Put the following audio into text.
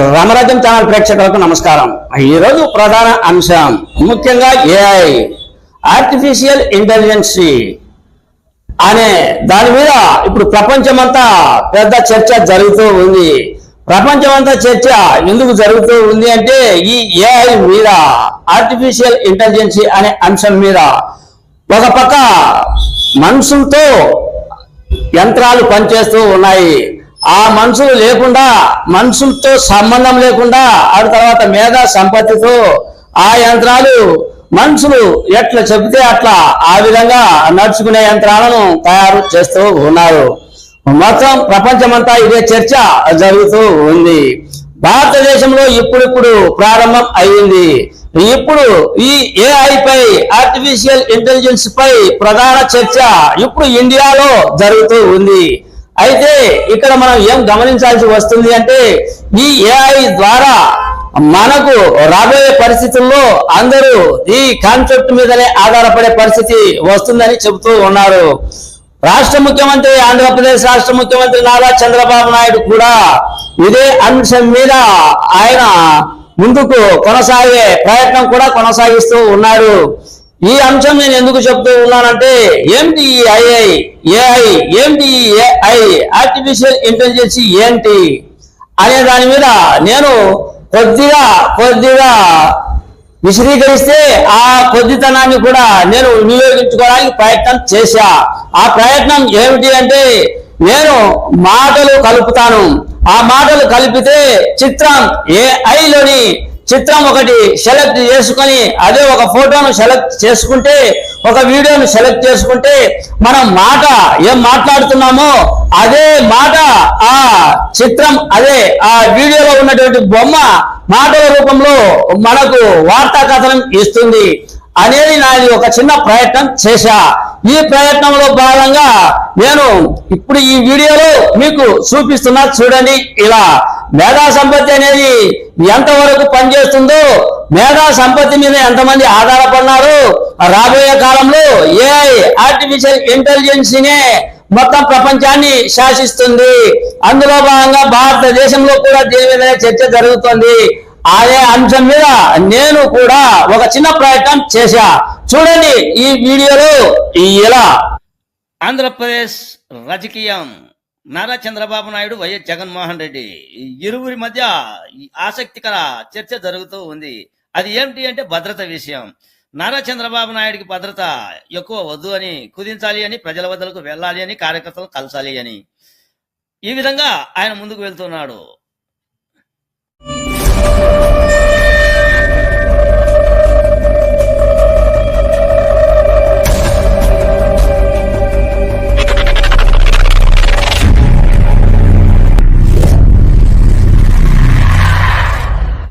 రామరాజ్యం channel ప్రేక్షకులకు నమస్కారం. ఈరోజు ప్రధాన అంశం ముఖ్యంగా ఏఐ ఆర్టిఫిషియల్ ఇంటెలిజెన్సీ అనే దాని మీద ఇప్పుడు ప్రపంచమంతా పెద్ద చర్చ జరుగుతూ ఉంది. ప్రపంచమంతా చర్చ ఎందుకు జరుగుతూ ఉంది అంటే ఈ ఏఐ మీద ఆర్టిఫిషియల్ ఇంటెలిజెన్సీ అనే అంశం మీద ఒక పక్క మనుషులతో యంత్రాలు పనిచేస్తూ ఉన్నాయి. ఆ మనుషులు లేకుండా మనుషులతో సంబంధం లేకుండా ఆ తర్వాత మేధా సంపత్తితో ఆ యంత్రాలు మనుషులు ఎట్లా చెబితే అట్లా ఆ విధంగా నడుచుకునే యంత్రాలను తయారు చేస్తూ ఉన్నారు. మొత్తం ప్రపంచమంతా ఇదే చర్చ జరుగుతూ ఉంది. భారతదేశంలో ఇప్పుడిప్పుడు ప్రారంభం అయింది. ఇప్పుడు ఈ ఏఐ పై ఆర్టిఫిషియల్ ఇంటెలిజెన్స్ పై ప్రధాన చర్చ ఇప్పుడు ఇండియాలో జరుగుతూ ఉంది. అయితే ఇక్కడ మనం ఏం గమనించాల్సి వస్తుంది అంటే ఈ ఏఐ ద్వారా మనకు రాబోయే పరిస్థితుల్లో అందరూ ఈ కాన్సెప్ట్ మీదనే ఆధారపడే పరిస్థితి వస్తుందని చెబుతూ ఉన్నారు. రాష్ట్ర ముఖ్యమంత్రి ఆంధ్రప్రదేశ్ రాష్ట్ర ముఖ్యమంత్రి నారా చంద్రబాబు నాయుడు కూడా ఇదే అంశం మీద ఆయన ముందుకు కొనసాగే ప్రయత్నం కూడా కొనసాగిస్తూ ఉన్నారు. ఈ అంశం నేను ఎందుకు చెప్తూ ఉన్నానంటే ఏంటి ఈ ఐఐ ఏఐ ఏంటి ఈ ఏఐ ఆర్టిఫిషియల్ ఇంటెలిజెన్స్ ఏంటి అనే దాని మీద నేను కొద్దిగా కొద్దిగా విశదీకరిస్తే ఆ కొద్దితనాన్ని కూడా నేను వినియోగించుకోవడానికి ప్రయత్నం చేశా. ఆ ప్రయత్నం ఏమిటి అంటే నేను మాటలు కలుపుతాను. ఆ మాటలు కలిపితే చిత్రం ఏఐలోని చిత్రం ఒకటి సెలెక్ట్ చేసుకొని అదే ఒక ఫోటోను సెలెక్ట్ చేసుకుంటే ఒక వీడియోను సెలెక్ట్ చేసుకుంటే మనం మాట ఏం మాట్లాడుతున్నామో అదే మాట ఆ చిత్రం అదే ఆ వీడియోలో ఉన్నటువంటి బొమ్మ మాటల రూపంలో మనకు వార్తా కథనం ఇస్తుంది అనేది నాది ఒక చిన్న ప్రయత్నం చేశా. ఈ ప్రయత్నంలో భాగంగా నేను ఇప్పుడు ఈ వీడియోలో మీకు చూపిస్తున్నా చూడండి ఇలా. మేధా సంపత్తి అనేది ఎంతవరకు పనిచేస్తుందో మేధా సంపత్తి మీద ఎంతమంది ఆధారపడినారు రాబోయే కాలంలో ఏఐ ఆర్టిఫిషియల్ ఇంటెలిజెన్సీనే మొత్తం ప్రపంచాన్ని శాసిస్తుంది. అందులో భాగంగా భారతదేశంలో కూడా దీని మీద చర్చ జరుగుతుంది. అదే అంశం మీద నేను కూడా ఒక చిన్న ప్రయత్నం చేశా. చూడండి ఈ వీడియోలో ఇలా ఆంధ్రప్రదేశ్ రాజకీయం. నారా చంద్రబాబు నాయుడు వైఎస్ జగన్మోహన్ రెడ్డి. ఈ ఇరువురి మధ్య ఆసక్తికర చర్చ జరుగుతూ ఉంది. అది ఏమిటి అంటే భద్రత విషయం. నారా చంద్రబాబు నాయుడికి భద్రత ఎక్కువ వద్దు అని కుదించాలి అని ప్రజల వద్దలకు వెళ్ళాలి అని కార్యకర్తలు కలసాలి అని. ఈ విధంగా ఆయన ముందుకు వెళ్తున్నాడు.